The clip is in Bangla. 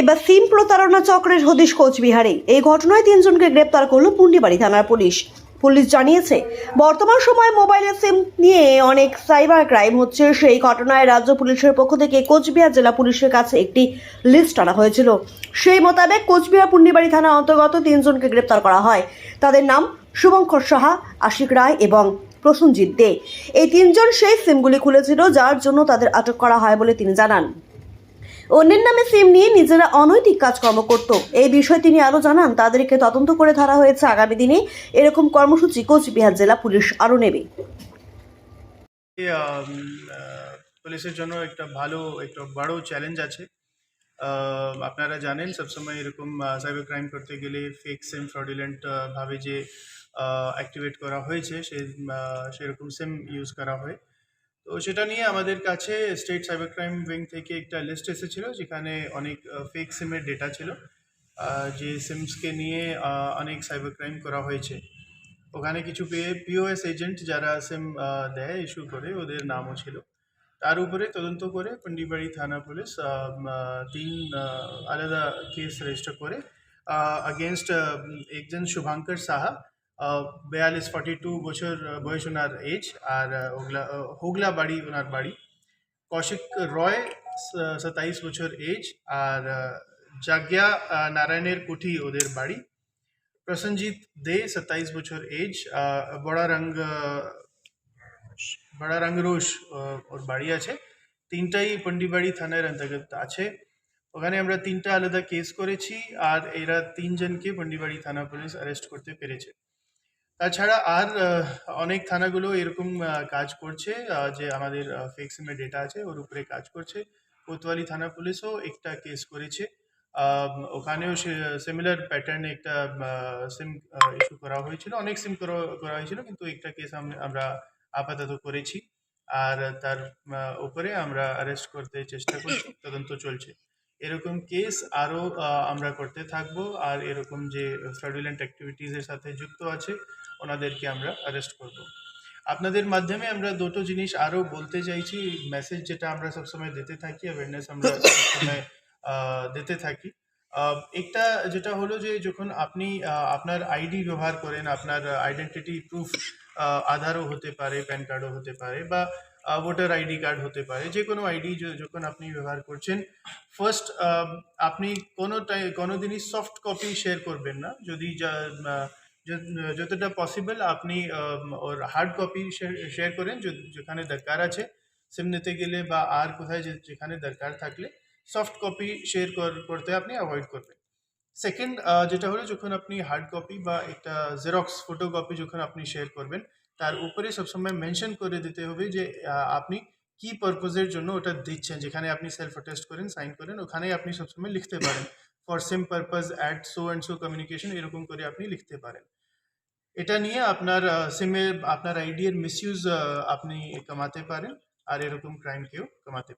এবার সিম প্রতারণা চক্রের হদিশ কোচবিহারে। এই ঘটনায় তিনজনকে গ্রেপ্তার করল পুন্ডিবাড়ি থানার পুলিশ। পুলিশ জানিয়েছে, বর্তমান সময়ে মোবাইলের সিম নিয়ে অনেক সাইবার ক্রাইম হচ্ছে। সেই ঘটনায় রাজ্য পুলিশের পক্ষ থেকে কোচবিহার জেলা পুলিশের কাছে একটি লিস্ট আনা হয়েছিল। সেই মোতাবেক কোচবিহার পুন্ডিবাড়ি থানার অন্তর্গত তিনজনকে গ্রেপ্তার করা হয়। তাদের নাম শুভঙ্কর সাহা, আশিক রায় এবং প্রসূনজিৎ দে। এই তিনজন সেই সিমগুলি খুলেছিল, যার জন্য তাদের আটক করা হয় বলে তিনি জানান। অন্যের নামে সিম নিয়ে নিজেরা অনৈতিক কাজকর্ম করত। এই বিষয়ে তিনি আরও জানান, তাদেরকে তদন্ত করে ধরা হয়েছে আগামী দিনে। এরকম কর্মসূচি কোচবিহার জেলা পুলিশ আরও নেবে। পুলিশের জন্য একটা ভালো, একটা বড় চ্যালেঞ্জ আছে। আপনারা জানেন, সবসময় এরকম সাইবার ক্রাইম করতে গেলে ফেক সিম ফ্রডিলেন্ট ভাবে যে অ্যাক্টিভেট করা হয়েছে, সে সেরকম সিম ইউজ করা হয়। তো সেটা নিয়ে আমাদের কাছে স্টেট সাইবার ক্রাইম উইং থেকে একটা লিস্ট এসেছিল, যেখানে অনেক ফেক সিমের ডেটা ছিল। যে সিমসকে নিয়ে অনেক সাইবার ক্রাইম করা হয়েছে। ওখানে কিছু পেয়ে পিওএস এজেন্ট যারা সিম দেয় ইস্যু করে, ওদের নামও ছিল। তার উপরে তদন্ত করে পন্ডিবাড়ি থানা পুলিশ তিন আলাদা কেস রেজিস্টার করে আগেনস্ট একজন শুভাঙ্কর সাহা বেয়াল্লিশ ফর্টি টু বছর বয়স ওনার এজ আর ওগলা হোগলা বাড়ি ওনার বাড়ি। কৌশিক রয় সাতাইশ বছর এজ আর জাগ্যা নারায়ণের কুঠি ওদের বাড়ি। প্রসেনজিৎ দে সাতাইশ বছর এজ বড়া রঙ বড়া রঙরোশ আহ, ওর বাড়ি আছে। তিনটাই পন্ডিবাড়ি থানার অন্তর্গত আছে। ওখানে আমরা তিনটা আলাদা কেস করেছি আর এরা তিনজনকে পন্ডিবাড়ি থানা পুলিশ অ্যারেস্ট করতে পেরেছে। তাছাড়া আর অনেক থানাগুলো এরকম কাজ করছে যে আমাদের ফেক ডেটা আছে, ওর উপরে কাজ করছে। কোতোয়ালি থানা পুলিশও একটা কেস করেছে। ওখানেও সিমিলার প্যাটার্নে একটা সিম ইস্যু করা হয়েছিল। অনেক সিম করা হয়েছিল, কিন্তু একটা কেস আমরা আপাতত করেছি। আর তার উপরে আমরা অ্যারেস্ট করতে চেষ্টা করছি, তদন্ত চলছে। এরকম কেস আরও আমরা করতে থাকব। আর এরকম যে ফ্রডুলেন্ট অ্যাক্টিভিটিসের সাথে যুক্ত আছে ওনাদেরকে আমরা অ্যারেস্ট করব। আপনাদের মাধ্যমে আমরা দুটো জিনিস আরও বলতে চাইছি মেসেজ যেটা আমরা সবসময় দিতে থাকি অ্যাওয়ারনেস আমরা সবসময় দিতে থাকি। একটা যেটা হলো যে যখন আপনি আপনার আইডি ব্যবহার করেন, আপনার আইডেন্টিটি প্রুফ আধারও হতে পারে প্যান কার্ডও হতে পারে বা ভোটার আইডি কার্ড হতে পারে যে কোনো আইডি যখন আপনি ব্যবহার করছেন ফার্স্ট আপনি কোনো টাই, কোনো দিনই সফট কপি শেয়ার করবেন না। যদি যতটা পসিবল আপনি ওর হার্ড কপি শেয়ার করেন যেখানে দরকার আছে। সিম নিতে গেলে বা আর কোথায় যেখানে দরকার থাকলে সফট কপি শেয়ার করতে আপনি অ্যাভয়েড করবেন। সেকেন্ড যেটা হলো যখন আপনি হার্ড কপি বা একটা জেরক্স ফটোকপি যখন আপনি শেয়ার করবেন, তার উপরে সবসময় মেনশন করে দিতে হবে যে আপনি কি পারপোজের জন্য ওটা দিচ্ছেন। যেখানে আপনি সেলফ অ্যাটেস্ট করেন সাইন করেন, ওখানেই আপনি সবসময় লিখতে পারেন। For same purpose at so and so communication এরকম করে আপনি লিখতে পারেন। এটা নিয়ে আপনার সিমে আপনার আইডি এর মিসইউজ আপনি কমাতে পারেন। আর এরকম ক্রাইম কেউ কমাতে পারেন